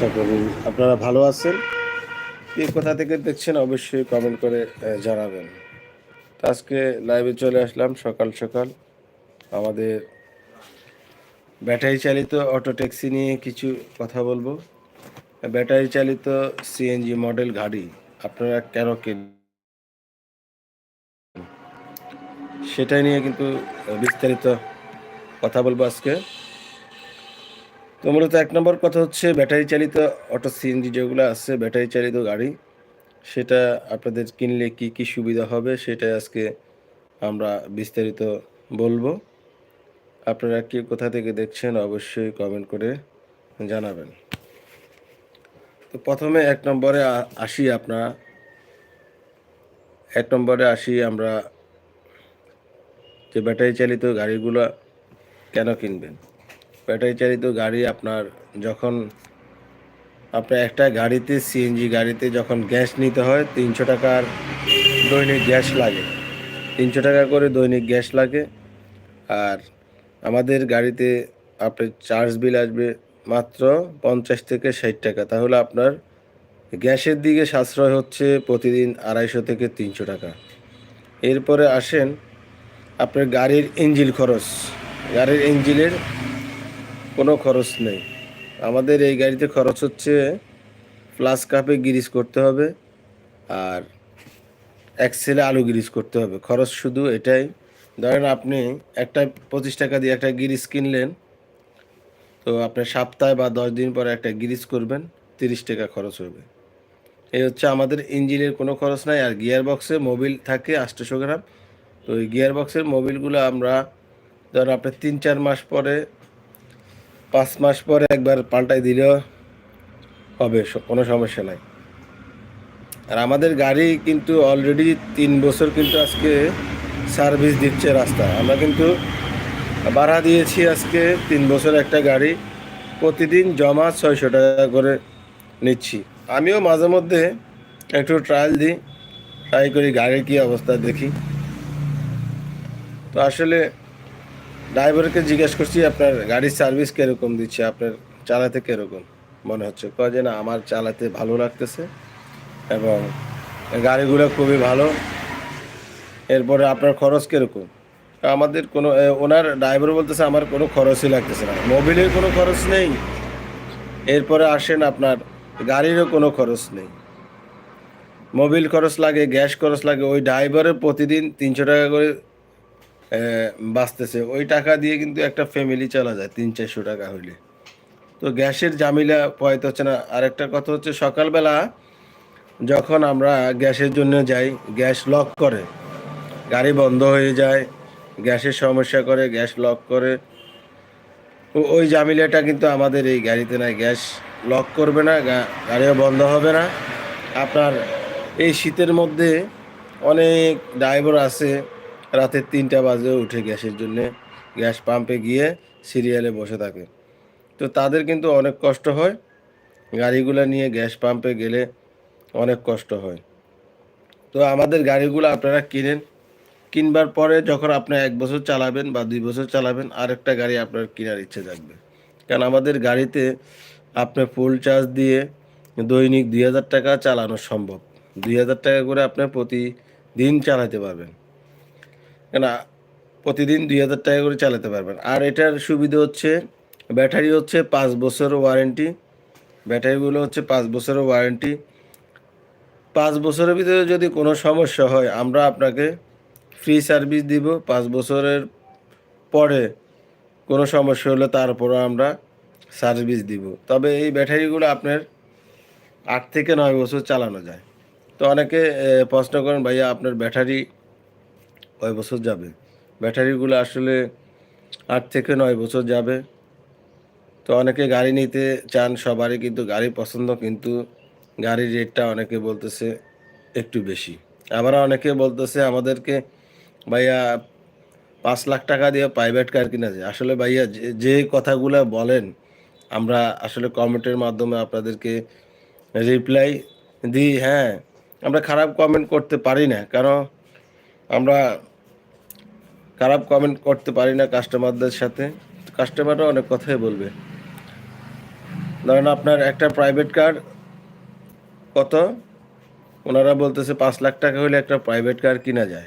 আশা করি আপনারা ভালো আছেন। কে কোথা থেকে দেখছেন অবশ্যই কমেন্ট করে জানাবেন। আজকে লাইভে চলে আসলাম সকাল সকাল। আমাদের ব্যাটারি চালিত অটো ট্যাক্সি নিয়ে কিছু কথা বলব। ব্যাটারি চালিত সিএনজি মডেল গাড়ি আপনারা কেন কিন সেটাই নিয়ে কিন্তু বিস্তারিত কথা বলব আজকে। তো মূলত এক নম্বর কথা হচ্ছে ব্যাটারি চালিত অটো সিএনজি যেগুলো আছে, ব্যাটারি চালিত গাড়ি, সেটা আপনাদের কিনলে কি কি সুবিধা হবে সেটা আজকে আমরা বিস্তারিত বলব। আপনারা কি কোথা থেকে দেখছেন অবশ্যই কমেন্ট করে জানাবেন। তো প্রথমে এক নম্বরে আসি আপনার এক নম্বরে আসি আমরা যে ব্যাটারি চালিত গাড়িগুলো কেন কিনবেন? ব্যাটারি চালিত গাড়ি আপনার যখন আপনার একটা গাড়িতে সিএনজি গাড়িতে যখন গ্যাস নিতে হয়, তিনশো টাকার দৈনিক গ্যাস লাগে। তিনশো টাকা করে দৈনিক গ্যাস লাগে। আর আমাদের গাড়িতে আপনার চার্জ বিল আসবে মাত্র পঞ্চাশ থেকে ষাট টাকা। তাহলে আপনার গ্যাসের দিকে সাশ্রয় হচ্ছে প্রতিদিন আড়াইশো থেকে তিনশো টাকা। এরপরে আসেন আপনার গাড়ির ইঞ্জিল খরচ। গাড়ির ইঞ্জিলের কোনো খরচ নেই। আমাদের এই গাড়িতে খরচ হচ্ছে প্লাস কাপে গিরিজ করতে হবে আর এক্সেলে আলু গিরিজ করতে হবে। খরচ শুধু এটাই। ধরেন আপনি একটা পঁচিশ টাকা দিয়ে একটা গিরিজ কিনলেন, তো আপনি সপ্তাহে বা দশ দিন পরে একটা গিরিজ করবেন, তিরিশ টাকা খরচ হবে। এই হচ্ছে আমাদের ইঞ্জিনের কোনো খরচ নাই আর গিয়ার বক্সে মোবিল থাকে আটশোশো গ্রাম। তো ওই গিয়ার বক্সের মোবিলগুলো আমরা ধরেন আপনি তিন চার মাস পরে পাঁচ মাস পরে একবার পাল্টাই দিলেও হবে কোনো সমস্যা নাই। আর আমাদের গাড়ি কিন্তু অলরেডি তিন বছর কিন্তু আজকে সার্ভিস দিচ্ছে রাস্তা। আমরা কিন্তু ভাড়া দিয়েছি আজকে তিন বছর একটা গাড়ি, প্রতিদিন জমা ছয়শো টাকা করে নিচ্ছি। আমিও মাঝে মধ্যে একটু ট্রায়াল দিই ট্রাই করি গাড়ির কী অবস্থা দেখি। তো আসলে ড্রাইভারকে জিজ্ঞেস করছি, আপনার গাড়ির সার্ভিস কীরকম দিচ্ছে? আপনার চালাতে কীরকম? মনে হচ্ছে, কয় যে না, আমার চালাতে ভালো লাগতেছে এবং গাড়িগুলো খুবই ভালো। এরপরে আপনার খরচ কীরকম? আমাদের কোনো ওনার ড্রাইভার বলতেছে, আমার কোনো খরচই লাগতেছে না। মোবিলের কোনো খরচ নেই। এরপরে আসেন, আপনার গাড়িরও কোনো খরচ নেই। মোবিল খরচ লাগে, গ্যাস খরচ লাগে। ওই ড্রাইভারের প্রতিদিন তিনশো টাকা করে বাঁচতেছে। ওই টাকা দিয়ে কিন্তু একটা ফ্যামিলি চলা যায়, তিন চারশো টাকা হইলে। তো গ্যাসের জামিলা পয়তে হচ্ছে না। আরেকটা কথা হচ্ছে, সকালবেলা যখন আমরা গ্যাসের জন্য যাই, গ্যাস লক করে। গাড়ি বন্ধ হয়ে যায়, গ্যাসের সমস্যা করে, গ্যাস লক করে। ওই জামিলাটা কিন্তু আমাদের এই গাড়িতে নাই। গ্যাস লক করবে না গাড়িও বন্ধ হবে না। আপনার এই শীতের মধ্যে অনেক ড্রাইভার আছে রাতের তিনটা বাজে উঠে গ্যাসের জন্যে গ্যাস পাম্পে গিয়ে সিরিয়ালে বসে থাকে। তো তাদের কিন্তু অনেক কষ্ট হয়। গাড়িগুলো নিয়ে গ্যাস পাম্পে গেলে অনেক কষ্ট হয়। তো আমাদের গাড়িগুলো আপনারা কিনেন। কিনবার পরে যখন আপনি এক বছর চালাবেন বা দুই বছর চালাবেন, আরেকটা গাড়ি আপনার কেনার ইচ্ছে থাকবে কারণ আমাদের গাড়িতে আপনি ফুল চার্জ দিয়ে দৈনিক দুই হাজার টাকা চালানো সম্ভব। দুই হাজার টাকা করে আপনি প্রতিদিন চালাতে পারবেন। কেন প্রতিদিন দুই হাজার টাকা করে চালাতে পারবেন। আর এটার সুবিধা হচ্ছে, ব্যাটারি হচ্ছে পাঁচ বছর ওয়ারেন্টি ব্যাটারিগুলো হচ্ছে পাঁচ বছরের ওয়ারেন্টি পাঁচ বছরের ভিতরে যদি কোনো সমস্যা হয়, আমরা আপনাকে ফ্রি সার্ভিস দিব। পাঁচ বছরের পরে কোনো সমস্যা হলে তারপরও আমরা সার্ভিস দিব। তবে এই ব্যাটারিগুলো আপনার আট থেকে নয় বছর চালানো যায়। তো অনেকে প্রশ্ন করেন, ভাইয়া, আপনার ব্যাটারি কয় বছর যাবে? ব্যাটারিগুলো আসলে আট থেকে নয় বছর যাবে। তো অনেকে গাড়ি নিতে চান, সবারই কিন্তু গাড়ি পছন্দ, কিন্তু গাড়ির রেটটা অনেকে বলতেছে একটু বেশি। আবার অনেকে বলতেছে আমাদেরকে, ভাইয়া, পাঁচ লাখ টাকা দিয়ে প্রাইভেট কার কিনা যায়। আসলে ভাইয়া, যে- কথাগুলো বলেন, আমরা আসলে কমেন্টের মাধ্যমে আপনাদেরকে রিপ্লাই দিই। হ্যাঁ আমরা খারাপ কমেন্ট করতে পারি না। কারণ আমরা খারাপ কমেন্ট করতে পারি না কাস্টমারদের সাথে। কাস্টমাররা অনেক কথাই বলবে। ধরেন আপনার একটা প্রাইভেট কার কত? ওনারা বলতেছে পাঁচ লাখ টাকা হলে একটা প্রাইভেট কার কিনা যায়।